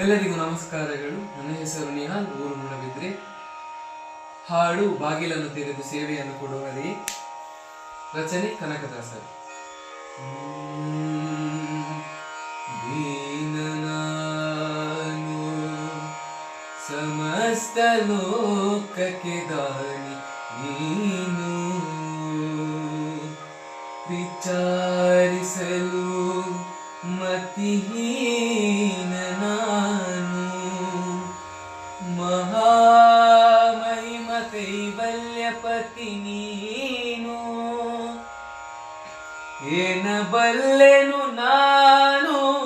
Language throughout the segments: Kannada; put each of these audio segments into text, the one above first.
ಎಲ್ಲರಿಗೂ ನಮಸ್ಕಾರಗಳು. ನನ್ನ ಹೆಸರು ನಿಹಾಲ್ ಊರು ಮುಳಬಿದ್ರೆ ಹಾಡು, ಬಾಗಿಲನ್ನು ತೆರೆದು ಸೇವೆಯನ್ನು ಕೊಡುವರೇ ರಚನೆ ಕನಕದಾಸರು. ಸಮಸ್ತ ಲೋಕಕ್ಕೆ ದಾನಿ ನೀನು ವಿಚಾರಿಸಲು ಮಹಾಮಹಿಮ ಕೈವಲ್ಯಪತಿ ನೀನು. ಏನಬಲ್ಲೆನು ನಾನು.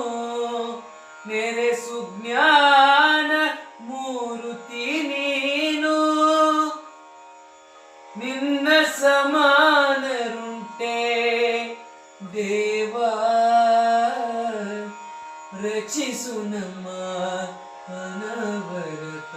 ನೆರೆ ಸುಜ್ಞಾನ ಮೂರುತಿ ನೀನು. ನಿನ್ನ ಸಮಾನರುಂಟೆ ದೇವಾ. ರಚಿಸು ನಮ್ಮ ಅನವರತ.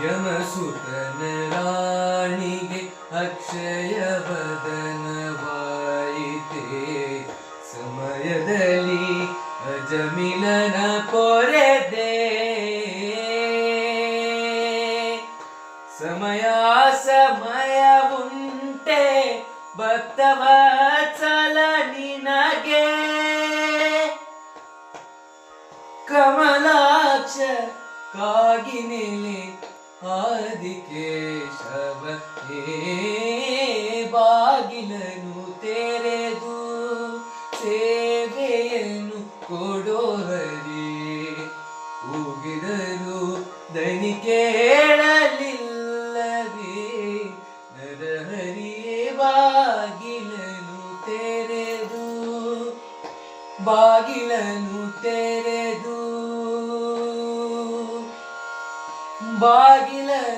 ಯಮಸುತನ ರಾಣಿಗೆ ಅಕ್ಷಯ ವದನವಾಯಿತೆ. ಸಮಯದಲ್ಲಿ ಅಜಮಿಲನ ಪೊರೆದೆ ಸಮಯ ಸಮಯ ಉಂಟೆ ಭಕ್ತವತ್ಸಲ ನಿನಗೆ. ಕಮಲಾಕ್ಷ ಆದಿಕೇಶವ ಹೇ ಬಾಗಿಲನು ತೆರೆದು ಸೇವೆಯನ್ನು ಕೊಡೋರರಿ ಕೂಗಿದರು ದನಿ ತೆರೆದು ಬಾಗಿಲನು ಬಾಗಿಲನು